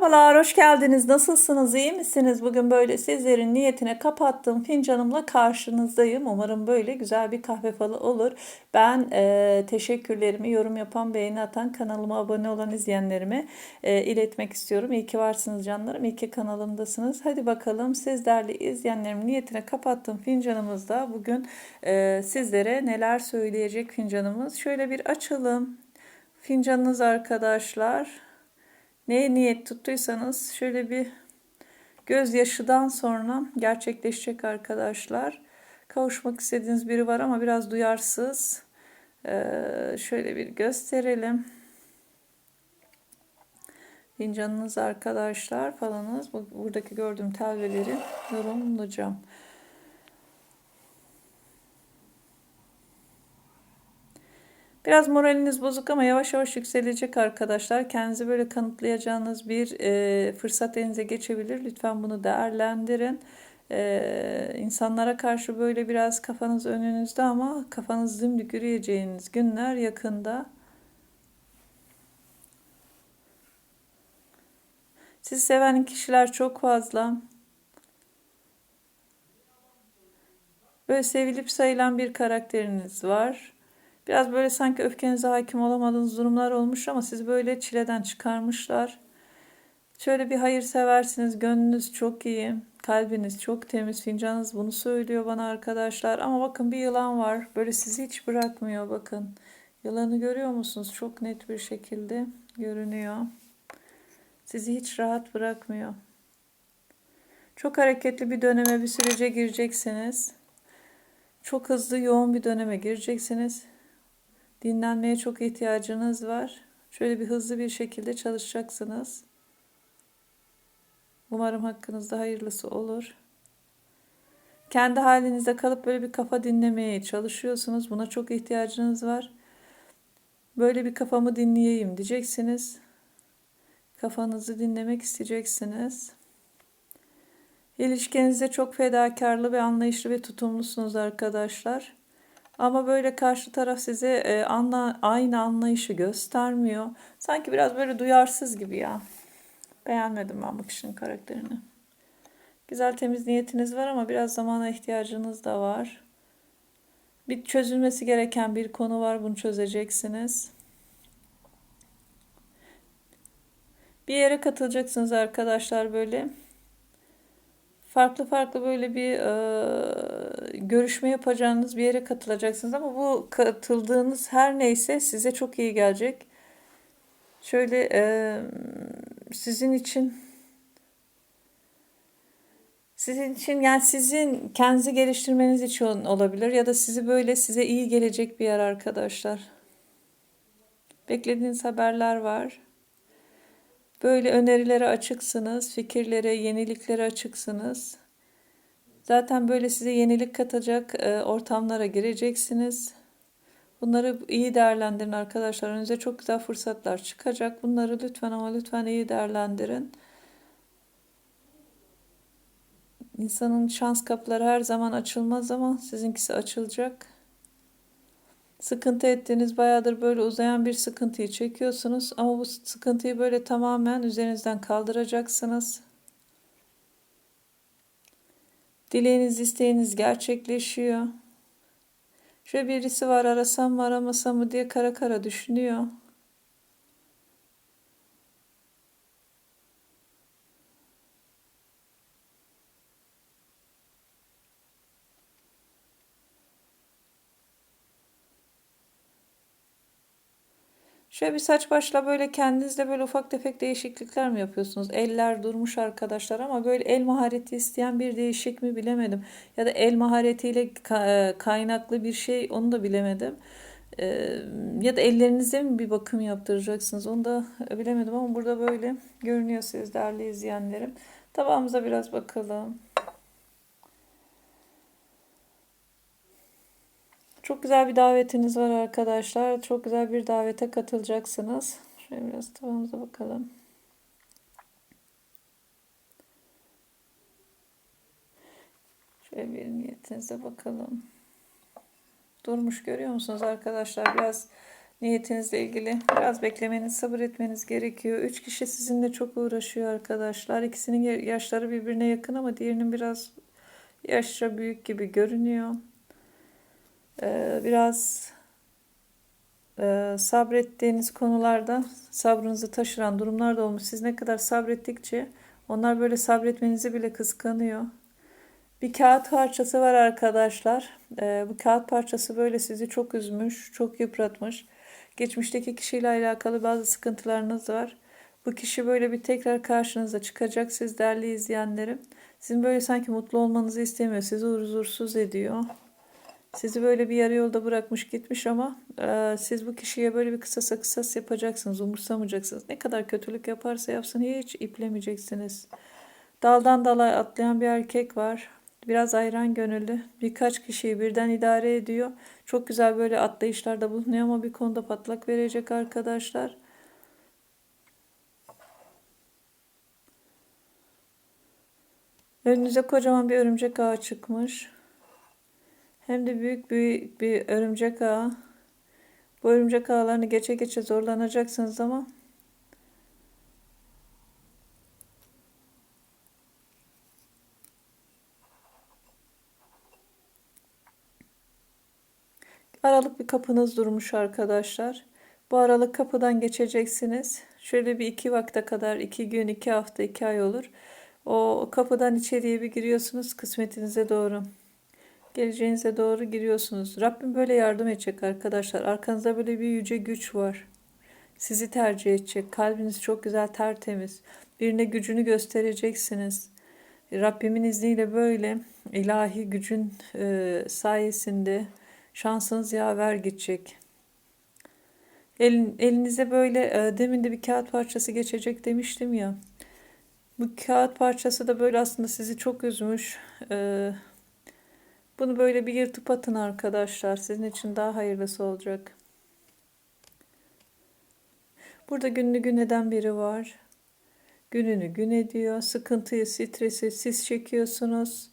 Merhabalar, hoş geldiniz. Nasılsınız, iyi misiniz? Bugün böyle sizlerin niyetine kapattığım fincanımla karşınızdayım. Umarım böyle güzel bir kahve falı olur. Ben e, teşekkürlerimi yorum yapan, beğeni atan, kanalıma abone olan izleyenlerime e, iletmek istiyorum. İyi ki varsınız canlarım, iyi ki kanalımdasınız. Hadi bakalım sizlerle izleyenlerim niyetine kapattığım fincanımızda bugün e, sizlere neler söyleyecek fincanımız. Şöyle bir açalım. Fincanınız arkadaşlar. Neye niyet tuttuysanız şöyle bir gözyaşıdan sonra gerçekleşecek arkadaşlar. Kavuşmak istediğiniz biri var ama biraz duyarsız. Ee, şöyle bir gösterelim. Fincanınız arkadaşlar falanız. Buradaki gördüğüm telveleri yorumlayacağım. Biraz moraliniz bozuk ama yavaş yavaş yükselecek arkadaşlar. Kendinizi böyle kanıtlayacağınız bir e, fırsat elinize geçebilir. Lütfen bunu değerlendirin. E, insanlara karşı böyle biraz kafanız önünüzde ama kafanız dimdik yürüyeceğiniz günler yakında. Sizi seven kişiler çok fazla. Böyle sevilip sayılan bir karakteriniz var. Biraz böyle sanki öfkenize hakim olamadığınız durumlar olmuş ama sizi böyle çileden çıkarmışlar. Şöyle bir hayır seversiniz, gönlünüz çok iyi, kalbiniz çok temiz, fincanınız bunu söylüyor bana arkadaşlar. Ama bakın bir yılan var, böyle sizi hiç bırakmıyor bakın. Yılanı görüyor musunuz? Çok net bir şekilde görünüyor. Sizi hiç rahat bırakmıyor. Çok hareketli bir döneme, bir sürece gireceksiniz. Çok hızlı, yoğun bir döneme gireceksiniz. Dinlenmeye çok ihtiyacınız var. Şöyle bir hızlı bir şekilde çalışacaksınız. Umarım hakkınızda hayırlısı olur. Kendi halinizde kalıp böyle bir kafa dinlemeye çalışıyorsunuz. Buna çok ihtiyacınız var. Böyle bir kafamı dinleyeyim diyeceksiniz. Kafanızı dinlemek isteyeceksiniz. İlişkinizde çok fedakarlı ve anlayışlı ve tutumlusunuz arkadaşlar. Ama böyle karşı taraf size e, anla, aynı anlayışı göstermiyor. Sanki biraz böyle duyarsız gibi ya. Beğenmedim ben bu kişinin karakterini. Güzel temiz niyetiniz var ama biraz zamana ihtiyacınız da var. Bir çözülmesi gereken bir konu var. Bunu çözeceksiniz. Bir yere katılacaksınız arkadaşlar böyle farklı farklı böyle bir e, görüşme yapacağınız bir yere katılacaksınız ama bu katıldığınız her neyse size çok iyi gelecek. Şöyle e, sizin için sizin için yani sizin kendinizi geliştirmeniz için olabilir ya da sizi böyle size iyi gelecek bir yer arkadaşlar. Beklediğiniz haberler var. Böyle önerilere açıksınız, fikirlere, yeniliklere açıksınız. Zaten böyle size yenilik katacak e, ortamlara gireceksiniz. Bunları iyi değerlendirin arkadaşlar. Önünüze çok güzel fırsatlar çıkacak. Bunları lütfen ama lütfen iyi değerlendirin. İnsanın şans kapıları her zaman açılmaz ama sizinkisi açılacak. Sıkıntı ettiğiniz bayağıdır böyle uzayan bir sıkıntıyı çekiyorsunuz ama bu sıkıntıyı böyle tamamen üzerinizden kaldıracaksınız. Dileğiniz, isteğiniz gerçekleşiyor. Şöyle birisi var arasam mı aramasam mı diye kara kara düşünüyor. Şöyle bir saç başla böyle kendinizde böyle ufak tefek değişiklikler mi yapıyorsunuz? Eller durmuş arkadaşlar ama böyle el mahareti isteyen bir değişik mi bilemedim. Ya da el maharetiyle e, kaynaklı bir şey onu da bilemedim. Ee, ya da ellerinize mi bir bakım yaptıracaksınız onu da bilemedim ama burada böyle görünüyor siz değerli izleyenlerim. Tabağımıza biraz bakalım. Çok güzel bir davetiniz var arkadaşlar. Çok güzel bir davete katılacaksınız. Şöyle biraz tabağımıza bakalım. Şöyle bir niyetinize bakalım. Durmuş görüyor musunuz arkadaşlar? Biraz Niyetinizle ilgili biraz beklemeniz, sabır etmeniz gerekiyor. Üç kişi sizinle çok uğraşıyor arkadaşlar. İkisinin yaşları birbirine yakın ama diğerinin biraz yaşça büyük gibi görünüyor. Ee, biraz e, sabrettiğiniz konularda sabrınızı taşıran durumlar da olmuş. Siz ne kadar sabrettikçe onlar böyle sabretmenizi bile kıskanıyor. Bir kağıt parçası var arkadaşlar. Ee, bu kağıt parçası böyle sizi çok üzmüş, çok yıpratmış. Geçmişteki kişiyle alakalı bazı sıkıntılarınız var. Bu kişi böyle bir tekrar karşınıza çıkacak siz değerli izleyenlerim. Sizin böyle sanki mutlu olmanızı istemiyor. Sizi huzursuz ediyor. Sizi böyle bir yarı yolda bırakmış gitmiş ama e, siz bu kişiye böyle bir kısasa kısas yapacaksınız. Umursamayacaksınız. Ne kadar kötülük yaparsa yapsın hiç iplemeyeceksiniz. Daldan dala atlayan bir erkek var. Biraz ayran gönüllü. Birkaç kişiyi birden idare ediyor. Çok güzel böyle atlayışlarda bulunuyor ama bir konuda patlak verecek arkadaşlar. Önünüze kocaman bir örümcek ağı çıkmış. Hem de büyük büyük bir örümcek ağı. Bu örümcek ağlarını geçe geçe zorlanacaksınız ama Aralık bir kapınız durmuş arkadaşlar. Bu aralık kapıdan geçeceksiniz. Şöyle bir iki vakte kadar, iki gün, iki hafta, iki ay olur. O kapıdan içeriye bir giriyorsunuz kısmetinize doğru. Geleceğinize doğru giriyorsunuz. Rabbim böyle yardım edecek arkadaşlar. Arkanızda böyle bir yüce güç var. Sizi tercih edecek. Kalbiniz çok güzel, tertemiz. Birine gücünü göstereceksiniz. Rabbimin izniyle böyle ilahi gücün e, sayesinde şansınız yaver gidecek. Elin, elinize böyle e, demin de bir kağıt parçası geçecek demiştim ya. Bu kağıt parçası da böyle aslında sizi çok üzmüş. E, bunu böyle bir yırtıp atın arkadaşlar. Sizin için daha hayırlısı olacak. Burada gününü gün eden biri var. Gününü gün ediyor. Sıkıntıyı, stresi siz çekiyorsunuz.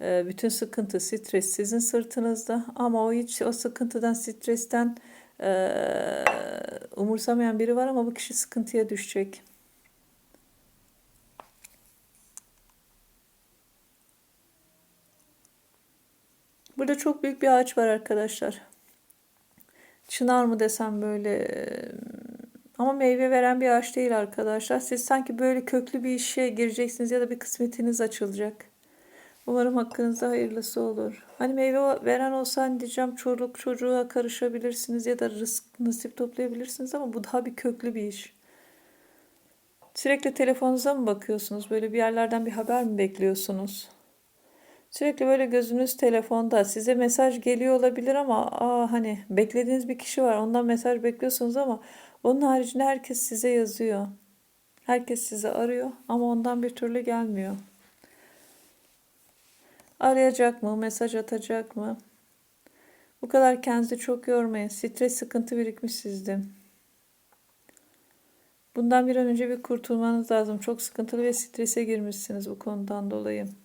Ee, bütün sıkıntı, stres sizin sırtınızda ama o hiç o sıkıntıdan, stresten e, umursamayan biri var ama bu kişi sıkıntıya düşecek. Burada çok büyük bir ağaç var arkadaşlar. Çınar mı desem böyle ama meyve veren bir ağaç değil arkadaşlar. Siz sanki böyle köklü bir işe gireceksiniz ya da bir kısmetiniz açılacak. Umarım hakkınızda hayırlısı olur. Hani meyve veren olsa hani diyeceğim çocuk çocuğa karışabilirsiniz ya da rızk nasip toplayabilirsiniz ama bu daha bir köklü bir iş. Sürekli telefonunuza mı bakıyorsunuz? Böyle bir yerlerden bir haber mi bekliyorsunuz? Sürekli böyle gözünüz telefonda. Size mesaj geliyor olabilir ama aa hani beklediğiniz bir kişi var. Ondan mesaj bekliyorsunuz ama onun haricinde herkes size yazıyor. Herkes sizi arıyor ama ondan bir türlü gelmiyor. Arayacak mı? Mesaj atacak mı? Bu kadar kendinizi çok yormayın. Stres, sıkıntı birikmiş sizde. Bundan bir an önce bir kurtulmanız lazım. Çok sıkıntılı ve strese girmişsiniz bu konudan dolayı.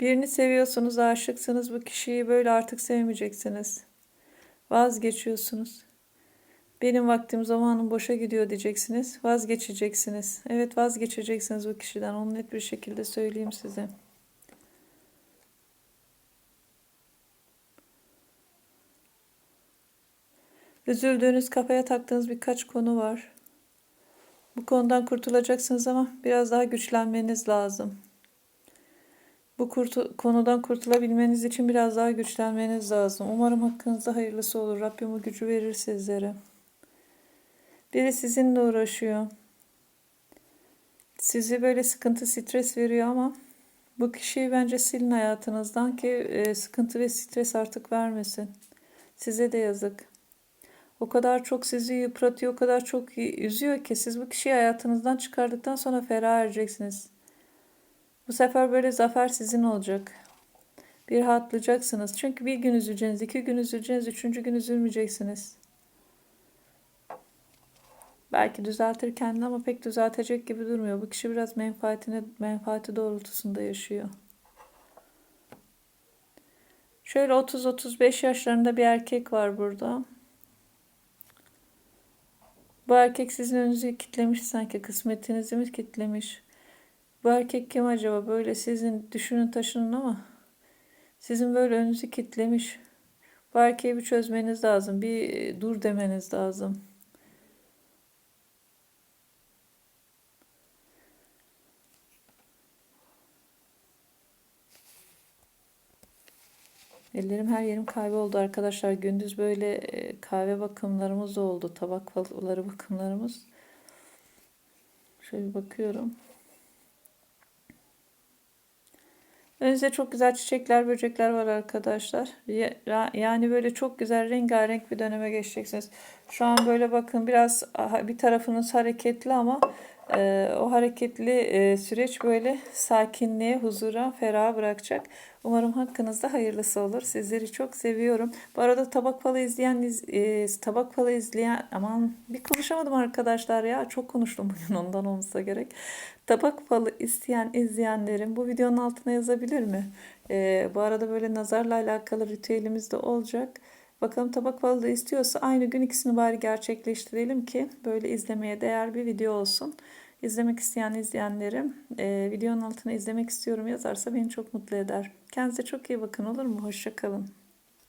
Birini seviyorsunuz, aşıksınız. Bu kişiyi böyle artık sevmeyeceksiniz. Vazgeçiyorsunuz. Benim vaktim zamanım boşa gidiyor diyeceksiniz. Vazgeçeceksiniz. Evet vazgeçeceksiniz bu kişiden. Onu net bir şekilde söyleyeyim size. Üzüldüğünüz, kafaya taktığınız birkaç konu var. Bu konudan kurtulacaksınız ama biraz daha güçlenmeniz lazım. Bu kurtu konudan kurtulabilmeniz için biraz daha güçlenmeniz lazım. Umarım hakkınızda hayırlısı olur. Rabbim o gücü verir sizlere. Biri sizinle uğraşıyor. Sizi böyle sıkıntı, stres veriyor ama bu kişiyi bence silin hayatınızdan ki e, sıkıntı ve stres artık vermesin. Size de yazık. O kadar çok sizi yıpratıyor, o kadar çok üzüyor ki siz bu kişiyi hayatınızdan çıkardıktan sonra ferah ereceksiniz. Bu sefer böyle zafer sizin olacak. Bir rahatlayacaksınız. Çünkü bir gün üzüleceğiniz, iki gün üzüleceğiniz, üçüncü gün üzülmeyeceksiniz. Belki düzeltir kendini ama pek düzeltecek gibi durmuyor. Bu kişi biraz menfaatine, menfaati doğrultusunda yaşıyor. Şöyle 30-35 yaşlarında bir erkek var burada. Bu erkek sizin önünüzü kitlemiş sanki kısmetinizi mi kitlemiş? Bu erkek kim acaba? Böyle sizin düşünün taşının ama sizin böyle önünüzü kitlemiş. Bu erkeği bir çözmeniz lazım. Bir e, dur demeniz lazım. Ellerim her yerim kahve oldu arkadaşlar. Gündüz böyle e, kahve bakımlarımız oldu. Tabak faları bakımlarımız. Şöyle bakıyorum. Önünüzde çok güzel çiçekler, böcekler var arkadaşlar. Yani böyle çok güzel rengarenk bir döneme geçeceksiniz. Şu an böyle bakın biraz bir tarafınız hareketli ama e, o hareketli e, süreç böyle sakinliğe, huzura, feraha bırakacak. Umarım hakkınızda hayırlısı olur. Sizleri çok seviyorum. Bu arada tabak falı izleyen, e, tabak falı izleyen, aman bir konuşamadım arkadaşlar ya. Çok konuştum bugün ondan olmasa gerek. Tabak falı isteyen izleyenlerim bu videonun altına yazabilir mi? E, bu arada böyle nazarla alakalı ritüelimiz de olacak. Bakalım tabak falı da istiyorsa aynı gün ikisini bari gerçekleştirelim ki böyle izlemeye değer bir video olsun. İzlemek isteyen izleyenlerim e, videonun altına izlemek istiyorum yazarsa beni çok mutlu eder. Kendinize çok iyi bakın olur mu? Hoşçakalın.